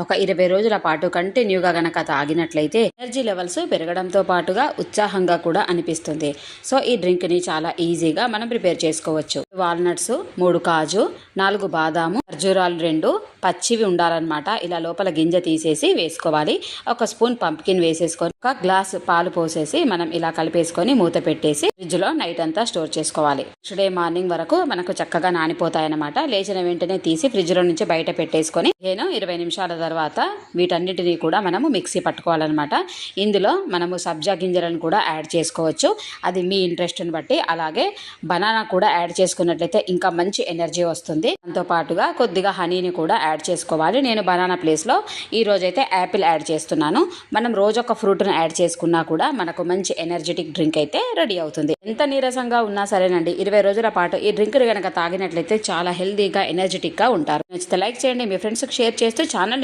ఒక ఇరవై రోజుల పాటు కంటిన్యూగా గనక తాగినట్లయితే ఎనర్జీ లెవెల్స్ పెరగడంతో పాటుగా ఉత్సాహంగా కూడా అనిపిస్తుంది. సో ఈ డ్రింక్ని చాలా ఈజీగా మనం ప్రిపేర్ చేసుకోవచ్చు. వాల్నట్స్ మూడు కాజు నాలుగు బాదాము ఖర్జూరాలు రెండు పచ్చివి ఉండాలన్నమాట. ఇలా లోపల గింజ తీసేసి వేసుకోవాలి. ఒక స్పూన్ పంప్కిన్ వేసేసుకొని ఒక గ్లాస్ పాలు పోసేసి మనం ఇలా కలిపేసుకొని మూత పెట్టేసి ఫ్రిడ్జ్లో నైట్ అంతా స్టోర్ చేసుకోవాలి. నెక్స్ట్ డే మార్నింగ్ వరకు మనకు చక్కగా నానిపోతాయన్నమాట. లేచిన వెంటనే తీసి ఫ్రిడ్జ్లో నుంచి బయట పెట్టేసుకొని నేను ఇరవై నిమిషాల తర్వాత వీటన్నిటిని కూడా మనము మిక్సీ పట్టుకోవాలన్నమాట. ఇందులో మనము సబ్జా గింజలను కూడా యాడ్ చేసుకోవచ్చు. అది మీ ఇంట్రెస్ట్ని బట్టి. అలాగే బనానా కూడా యాడ్ చేసుకున్నట్లయితే ఇంకా మంచి ఎనర్జీ వస్తుంది. దాంతో పాటుగా కొద్దిగా హనీని కూడా యాడ్ యాడ్ చేసుకోవాలి. నేను బనానా ప్లేస్లో ఈ రోజైతే యాపిల్ యాడ్ చేస్తున్నాను. మనం రోజు ఒక ఫ్రూట్ను యాడ్ చేసుకున్నా కూడా మనకు మంచి ఎనర్జెటిక్ డ్రింక్ అయితే రెడీ అవుతుంది. ఎంత నీరసంగా ఉన్నా సరేనండి. ఇరవై రోజుల పాటు ఈ డ్రింక్ కనుక తాగినట్లయితే చాలా హెల్దీగా ఎనర్జెటిక్గా ఉంటారు. నచ్చితే లైక్ చేయండి. మీ ఫ్రెండ్స్కి షేర్ చేస్తూ ఛానల్